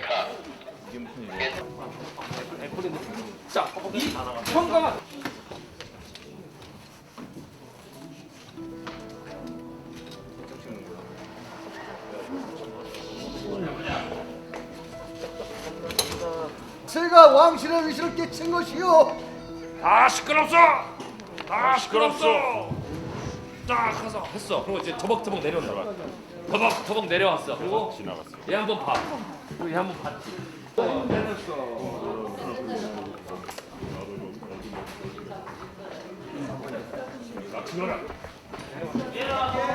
어, 그러니까. 자, 이 형과 제가 왕실의 위신을 깨친 것이요 다 시끄럽소. 다 시끄럽소. 딱 가서 했어. 그리고 이제 터벅터벅 내려온다. 봐. 터벅터벅 내려왔어. 그리고 지나갔어. 얘 한번 봐. 얘 한번 봤지. 아니,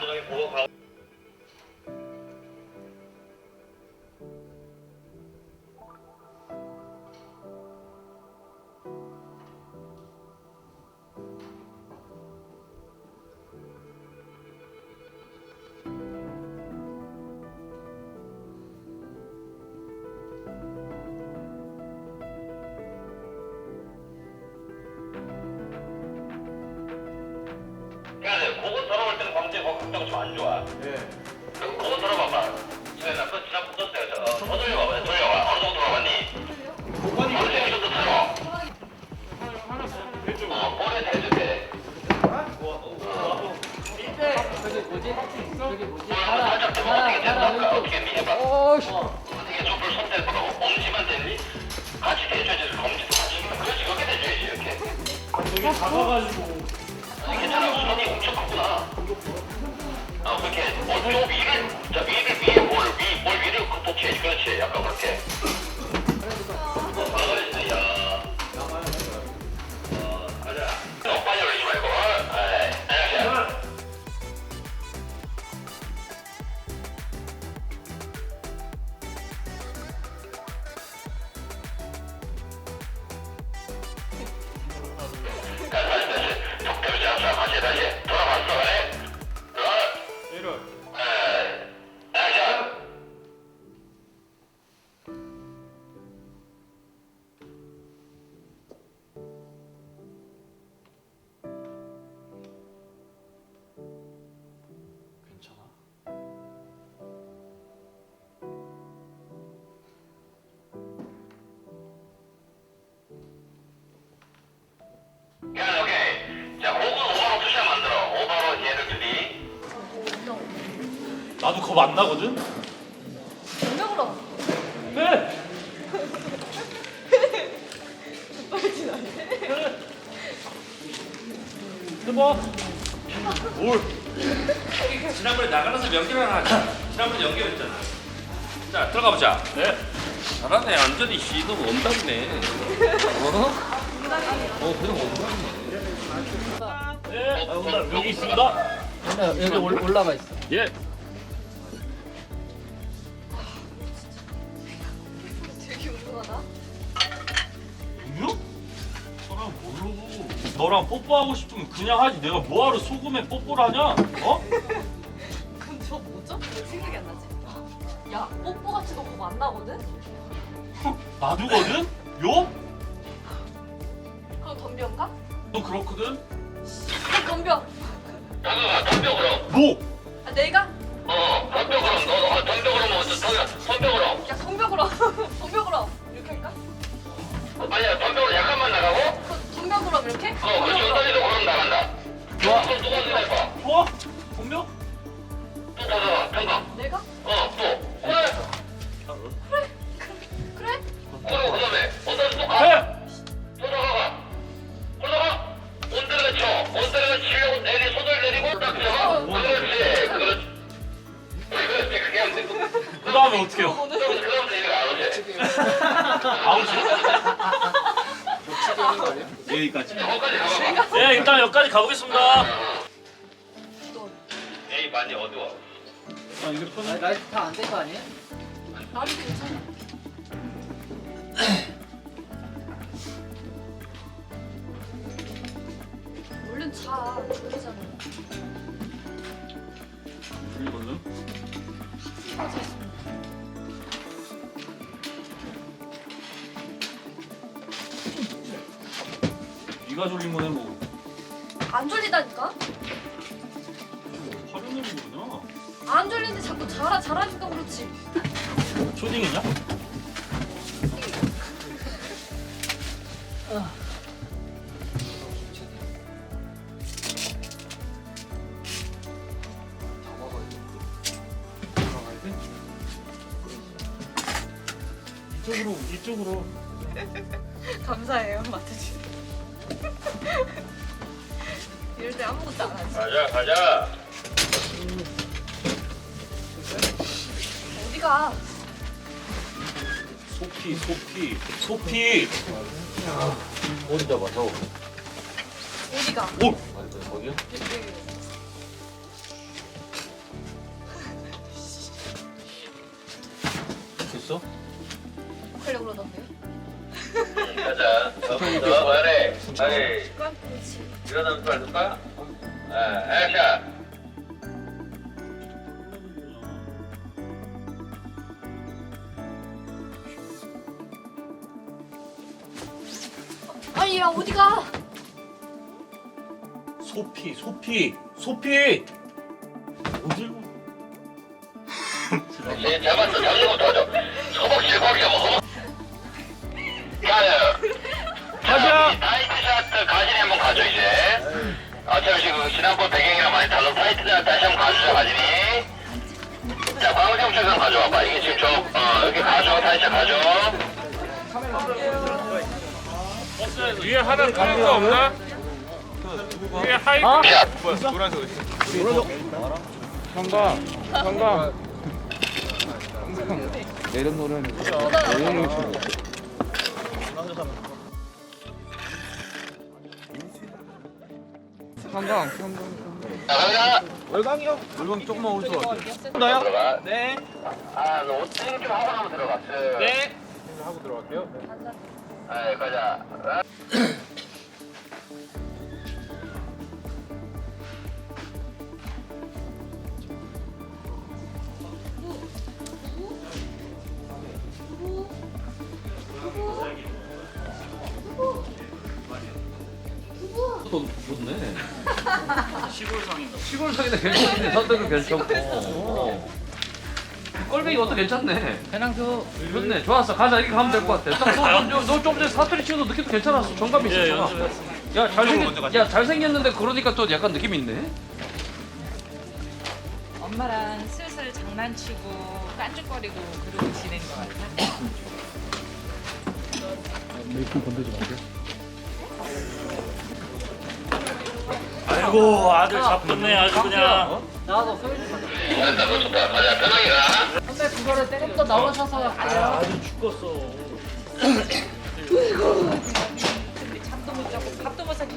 그리고 마지막에 거 극장 좀안 좋아. 예. 그거 돌아봐봐. 이제 나 그거 지난 붙었어요. 저, 어, 더 돌려봐봐. 돌려봐. 어느 정도 돌아봤니? 어느 정도 들어? 어, 볼에 대줄 때. 살짝 좀 어떻게 됐을까? 어떻게 미해봐. 어떻게 좀불 손대고 엄지만 됐니? 같이 대줘야지. 검지도 같이. 그렇지, 그렇게 대줘야지, 이렇게. 되게 작아가지고. 괜찮아. 손이 엄청 크구나. 아, 그렇게. 어, 저 위를, 자, 위를, 위에 볼, 위, 볼 위를 터치해야지. 그렇지. 약간 그렇게. 야, 오케이. 자, 곡은 오바로 푸시아 만들어. 오바로 얘를 들리. 나도 겁 안 나거든. 분명으로 네. 해봐. 뭘? 지난번에 나가면서 연결 하나 하자. 지난번에 연결했잖아. 자 들어가 보자. 네. 잘하네. 완전히 시도 원단이네. 어? 어 그냥 원단. 네. 아, 오늘 여기 있습니다. 여기 올, 올라가 있어. 예. 되게 모르고. 너랑 뽀뽀하고 싶으면 그냥 하지. 내가 뭐하러 소금에 뽀뽀를 하냐? 어? 그럼 저 뭐죠? 왜 생각이 안 나지? 야, 뽀뽀같이 너무 만나거든? 나도거든? 요? 너 그렇거든? 그럼 덤벼. 잠깐만, 덤벼 그럼. 뭐? 아, 내가? 어, 덤벼 그럼. 너, 어, 덤벼 그러면 어쩌, 덤벼, 덤벼 그럼. 야, 덤벼 그럼. 덤벼 그럼. 이렇게 할까? 아니야, 덤벼 그럼 약간만 나가고. 그, 덤벼 그럼 이렇게? 어, 덤벼 그렇지. 그럼. 엉덩이도 그럼 나간다. 좋아. 또 누가 해봐. 좋아? 분명? 가안 오지. 아웃이? 여기까지. 거기까지. 네, 일단 여기까지 가보겠습니다. 에이, 많이 어두워. 라이트 다안 된 거 아니에요? 나도 괜찮아. 얼른 자. 졸리잖아. 네가 졸린 거네 뭐. 안 졸리다니까? 화를 내는구나. 안 졸리는데 자꾸 자라 자라니까 그렇지. 초딩이냐? 이쪽으로 이쪽으로 감사해요, 마트지. 이럴 때 아무것도 안 하지. 가자 가자. 어디가? 소피 소피 소피 어디 잡아서? 어디가? 오 거기요? 여기. 됐어? 하려고 그러던데. 가자. 더 말해. 아이. 일어나면 빨리 줄까? 아 액션. 아니 야 어디 가? 소피 소피 소피 어딜 예, 잡았어. 잡는 거 도와줘. 지난번 배경이랑 많이 달라 타이트샷 다시 한번 가주자 가진이. 자 광우정 최선 가져와봐. 이게 지금 저 어, 여기 가져 타이트샷 가져. 위에 하나 까는 거 없나? 위에 하이 샷. 자 갑니다. 월광이요? 월광 조금만 오른쪽 갈게요. 들어가. 네. 아, 좀 하고 나면 들어갔어. 네. 하고 들어갈게요. 네, 가자. 아. 시골상인가? 시골상인데 괜찮네. 선택은 괜찮고. 어. 꼴뱅이 것도 괜찮네. 해낭수 좋네. 좋았어. 가자. 이렇게 가면 될 것 같아. 너좀 전에 사투리 치고도 느낌도 괜찮았어. 정감 있어. 정감. 야 잘생겼. 야 잘생겼는데 그러니까 또 약간 느낌 있네. 엄마랑 슬슬 장난치고 깐죽거리고 그러고 지낸 것 같아. 아이고 아들 잡혔네 아주 그냥 나와서 소리 좀 받아. 됐다, 너 좋다. 가자, 편하게 가. 선배 그거를 더 나오셔서 가요. 아주 죽었어 근데 잠도 못 자고 밥도 못 사고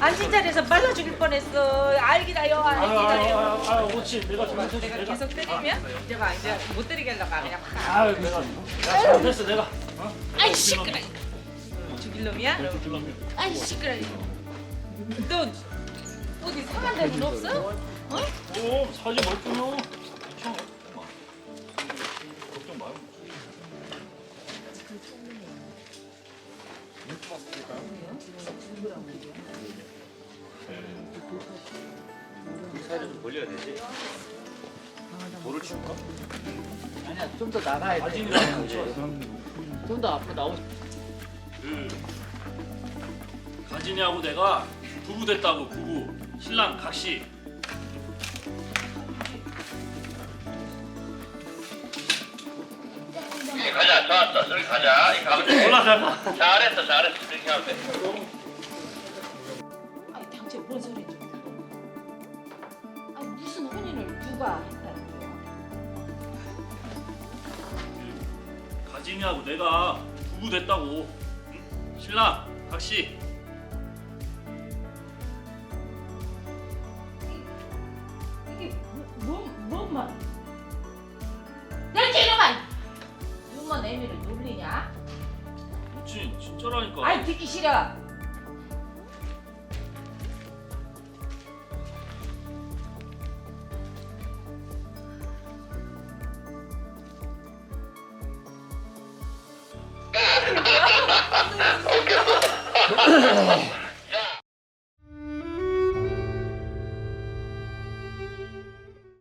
앉은 자리에서 말라 죽일 뻔했어. 알기다요, 알기다요. 아 오치 내가 잘못했어 내가 계속 때리면 이제 막 이제 못 때리게 하려고 그냥 팍 아유 내가 내가 잘못했어 내가 아이 시끄러. 죽일 놈이야? 아이 시끄러. 너 어디 상한 데는 없어? 오 사지 말고요. 걱정 마요. 아니야 좀 더 나가야 돼. 아직이랑 좀더 앞으로 나오. 그 가진이하고 내가 부부 됐다고 부부 신랑 각시 이제 가자, 좋았어. 저기 가자. 이렇게 가면 돼. 올라가가 잘했어, 잘했어. 이렇게 하면 돼. 아니 당최 뭔 소리지? 아니 무슨 혼인을 누가 했다는 거야? 가진이하고 내가 부부 됐다고 응? 신랑 각시 白い